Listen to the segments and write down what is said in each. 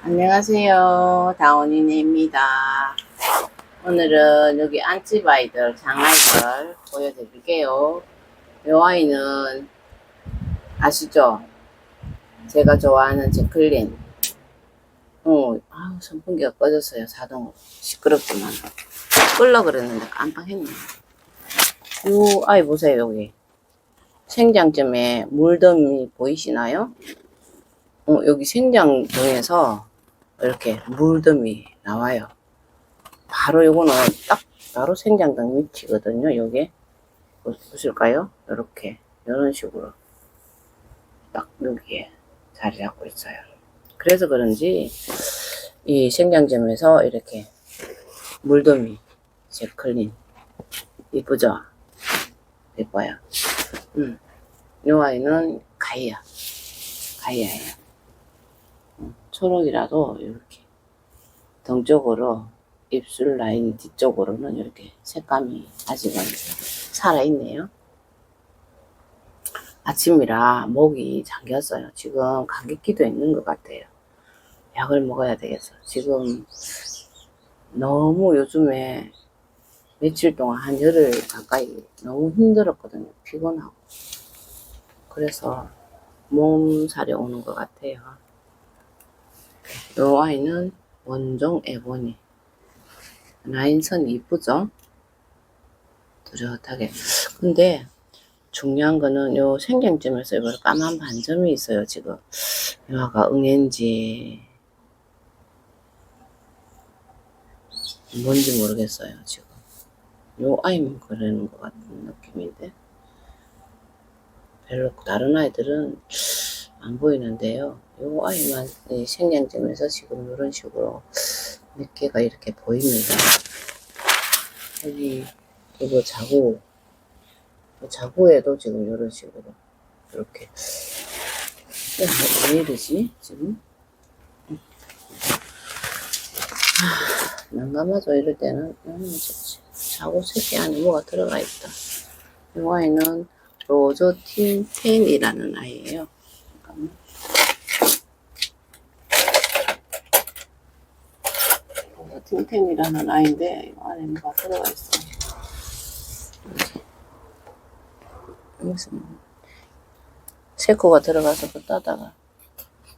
안녕하세요. 다원이네입니다. 오늘은 여기 안집 아이들, 장아이들 보여드릴게요. 이 아이는 아시죠? 제가 좋아하는 제클린. 어, 아우, 선풍기가 꺼졌어요. 자동으로. 시끄럽지만. 끌려 그랬는데 깜빡했네. 요 아이 보세요, 여기. 생장점에 물덤이 보이시나요? 어, 여기 생장등에서 이렇게 물덤이 나와요. 바로 요거는 딱 바로 생장등 위치거든요. 요게 보- 보실까요? 이렇게 이런 식으로 딱 여기에 자리 잡고 있어요. 그래서 그런지 이 생장점에서 이렇게 물더미 제클린 이쁘죠? 예뻐요. 음. 요 아이는 가이아 가이아예요. 음, 초록이라도 이렇게 등 쪽으로 입술 라인 뒤쪽으로는 이렇게 색감이 아직은 살아있네요. 아침이라 목이 잠겼어요. 지금 감기기도 있는 것 같아요. 약을 먹어야 되겠어. 지금 너무 요즘에 며칠 동안 한 열흘 가까이 너무 힘들었거든요. 피곤하고. 그래서 몸살이 오는 것 같아요. 요 아이는 원종 에보니. 라인선 이쁘죠? 뚜렷하게. 근데 중요한 거는 요 생경점에서 이거 까만 반점이 있어요, 지금. 요아가 응인지 뭔지 모르겠어요, 지금. 요 아이만 그러는 것 같은 느낌인데. 별로 다른 아이들은 안 보이는데요. 요 아이만 이 생양점에서 지금 이런 식으로 몇 개가 이렇게 보입니다. 여기 이거 자구 이 자구에도 지금 이런 식으로 이렇게 뭐- 왜 이러지 지금? 하, 난감하죠 이럴 때는 음. 자구 새끼 안에 뭐가 들어가 있다. 이 아이는 로저틴 10이라는 아이예요. 10이라는 아이인데 이 안에 뭐가 들어가 있어. 무슨 새코가 들어가서 그 따다가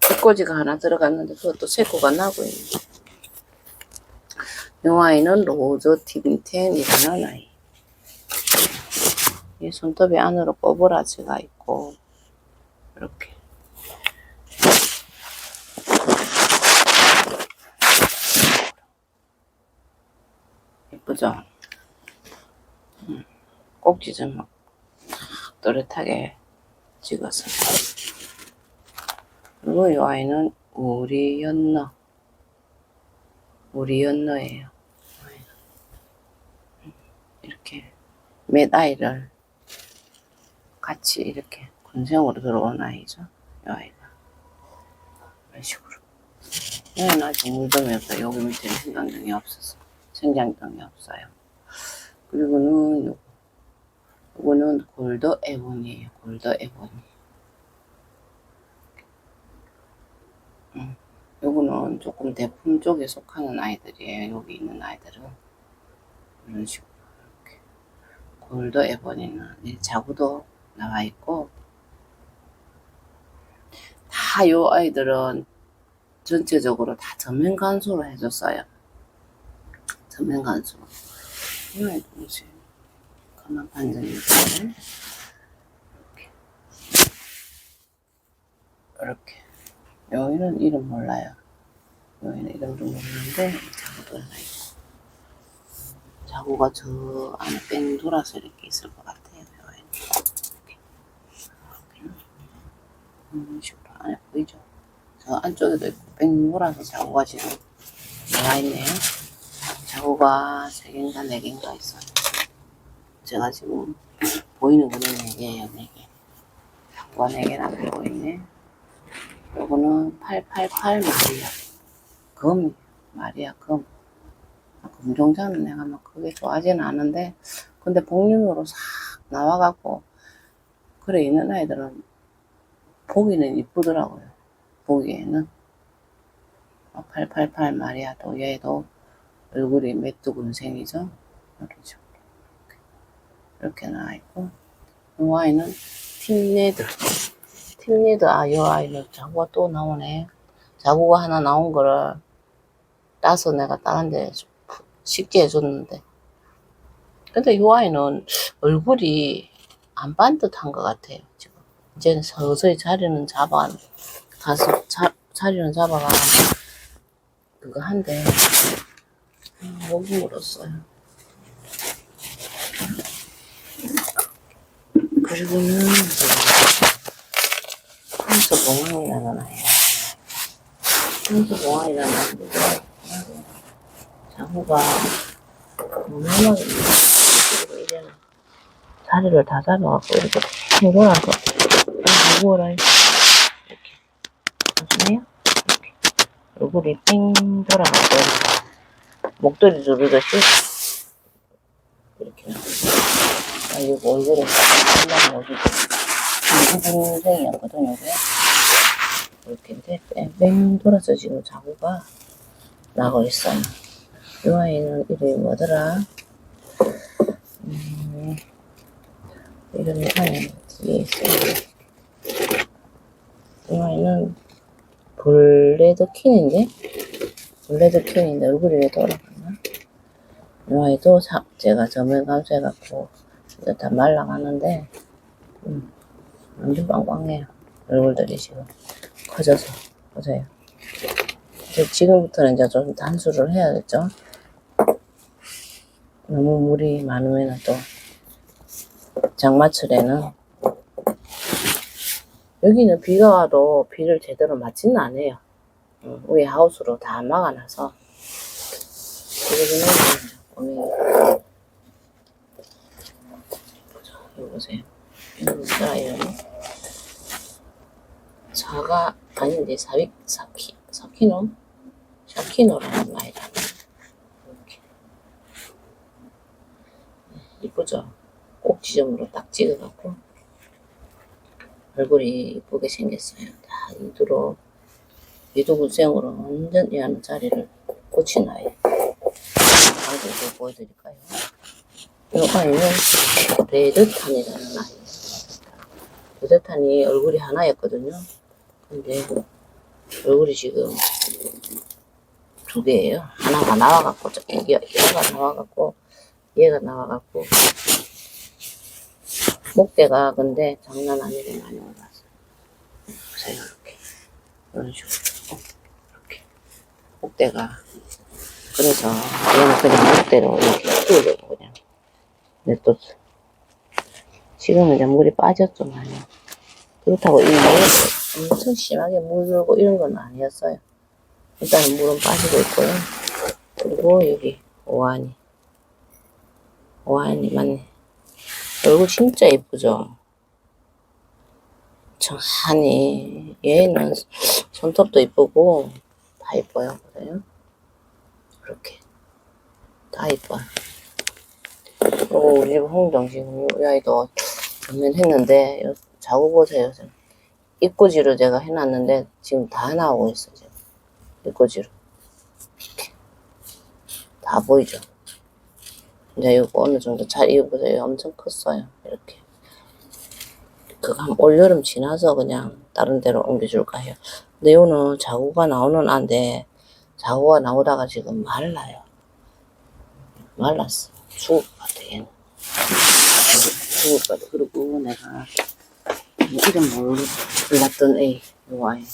뒷꽂이가 하나 들어갔는데 그것도 새코가 나고 있네. 이 아이는 로저틴 10이라는 아이. 이 손톱이 안으로 꼬부라지가 있고 이렇게 예쁘죠? 음, 꼭지 좀 또렷하게 찍어서 그리고 이 아이는 우리 연너 우리 연너예요 이렇게 몇 아이를 같이 이렇게 군생으로 들어온 아이죠. 이 아이가. 이런 식으로. 얘는 아직 물dom이 없어요. 여기 밑에는 생장등이 없어서. 생장등이 없어요. 그리고는. 요거는 골더 에본이에요. 골더 에본이. 음, 요거는 조금 대품 쪽에 속하는 아이들이에요. 여기 있는 아이들은. 이런 식으로. 이렇게. 골더 에본이는 이 자구도 나와 있고 다 요 아이들은 전체적으로 다 전면 간수로 해줬어요. 전면 간수. 이 아이도 뭐지? 가만 반전이 있고 이렇게 이렇게 여기는 이름 몰라요. 여기는 이름도 모르는데 자구도 하나 있고 자구가 저 안에 뺑 돌아서 이렇게 있을 것 같아요. 여기는. 이런 식으로 안에 보이죠? 저 안쪽에도 있고 뺑 몰아서 자구가 지금 나와 있네요. 자구가 3개인가 4개인가 있어요. 제가 지금 보이는 거는 4개예요, 4개. 자구가 4개나 들고 있네. 요거는 888 마리아. 금, 마리아 금. 아, 금종자는 내가 막 그게 좋아하지는 않은데, 근데 복륜으로 싹 나와갖고, 그래, 있는 아이들은 보기는 이쁘더라고요. 보기에는. 888 마리아도 얘도 얼굴이 메뚜군생이죠. 이렇게 이렇게 나와 있고 이 아이는 팀레드. 팀레드 아 이 아이는 자구가 또 나오네. 자구가 하나 나온 거를 따서 내가 다른 데 쉽게 해줬는데. 근데 이 아이는 얼굴이 안 반듯한 것 같아요 지금. 이제는 서서히 자리는 잡아 가서 자, 자리는 잡아가 그거 한데. 아, 목이 물었어요. 그리고는 한수봉황이라는 아이야. 한수봉황이라는 아이인데 자구가 너무하게 그리고 이제는 자리를 다 잡아갖고 이렇게 팽 돌아서 누구라 이렇게 보시네요. 이렇게 얼굴이 팽 돌아갖고 이렇게 목도리 두르듯이 이렇게 아, 이거 얼굴에 한장 여기 인생이었거든요, 이게. 이렇게 이제 뺑 돌아서 지금 자구가 나고 있어요. 이 아이는 이름이 뭐더라? 음, 이름이 아니 뒤에 있어요. 이 아이는 블레드 킨인데? 블레드킨인데 얼굴이 왜 돌아가나? 이 아이도 사, 제가 점을 감싸갖고 이제 다 말라가는데 음, 완전 빵빵해요. 얼굴들이 지금 커져서 보세요. 이제 지금부터는 이제 좀 단수를 해야겠죠. 너무 물이 많으면 또 장마철에는 여기는 비가 와도 비를 제대로 맞지는 않아요. 음, 위에 하우스로 다 막아놔서 그러기는 오늘 보세요. 이거 뭐예요? 사가 아닌데 사비 사키 사키노 샤키노라는 말이라 이렇게 네, 이쁘죠? 꼭 지점으로 딱 찍어갖고 얼굴이 이쁘게 생겼어요. 다 이두로 이두구생으로 완전 얘는 자리를 꽂히나요. 방금도 보여드릴까요? 이 아이는 레드탄이라는 아이예요. 레드탄이 얼굴이 하나였거든요. 근데 얼굴이 지금 두 개예요. 하나가 나와갖고 얘- 얘가 나와갖고 얘가 나와갖고 목대가 근데 장난 아니게 많이 올랐어요. 보세요 이렇게 이런 식으로 목대가 그래서 얘는 그냥 목대로 이렇게 키우려고 그냥 냅뒀어. 지금은 이제 물이 빠졌죠 많이. 그렇다고 이 물이 엄청 심하게 물 들고 이런 건 아니었어요. 일단은 물은 빠지고 있고요. 그리고 여기 오한이. 오한이 맞네. 얼굴 진짜 예쁘죠? 정한이. 얘는 손톱도 예쁘고 다 예뻐요. 보세요. 이렇게. 다 예뻐요. 그리고 우리 집 홍정 지금 이 아이도 전면 했는데 자고 보세요. 지금. 입구지로 제가 해놨는데 지금 다 나오고 있어 지금 입구지로 이렇게 다 보이죠. 이제 이거 어느 정도 잘 이거 보세요. 엄청 컸어요. 이렇게 그거 한 올여름 지나서 그냥 다른 데로 옮겨줄까 해요. 이거는 자구가 나오는 안데 자구가 나오다가 지금 말라요. 말랐어. 죽을 것 같아 얘는. 죽을 것 같아. 그리고 내가 이름 모르 몰랐던 애, 요 아이.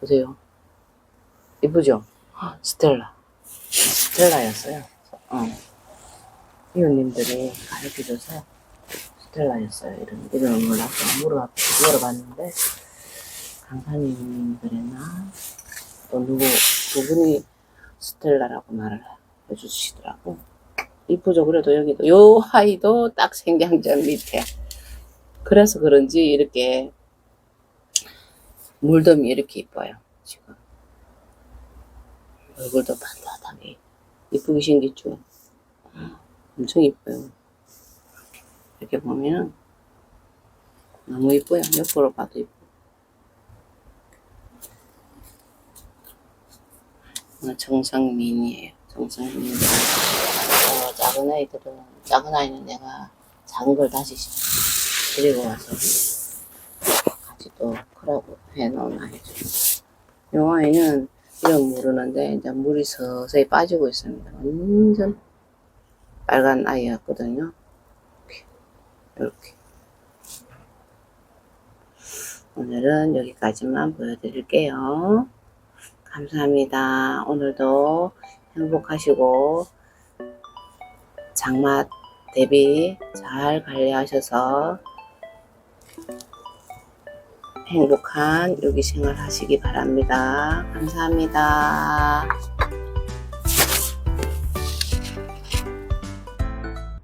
보세요. 이쁘죠? 스텔라. 스텔라였어요. 어. 이웃님들이 가르쳐줘서 스텔라였어요. 이런, 이름을 몰라서 물어, 물어봤는데, 강사님 그랬나? 또 누구, 두 분이 스텔라라고 말을 해주시더라고. 이쁘죠? 그래도 여기도, 요 아이도 딱 생장전 밑에. 그래서 그런지 이렇게 물덤이 이렇게 이뻐요. 지금 얼굴도 반듯하게 이쁘게 생겼죠. 엄청 이뻐요. 이렇게 보면 너무 이뻐요. 옆으로 봐도 이뻐. 오늘 정상민이에요. 정상민. 어, 작은 아이들은, 작은 아이는 내가 작은 걸 다시 데리고 와서 같이 또 크라고 해놓은 아이죠. 요 아이는 이름 모르는데 이제 물이 서서히 빠지고 있습니다. 완전 빨간 아이였거든요. 이렇게. 이렇게. 오늘은 여기까지만 보여드릴게요. 감사합니다. 오늘도 행복하시고 장마 대비 잘 관리하셔서 행복한 유기 생활 하시기 바랍니다. 감사합니다.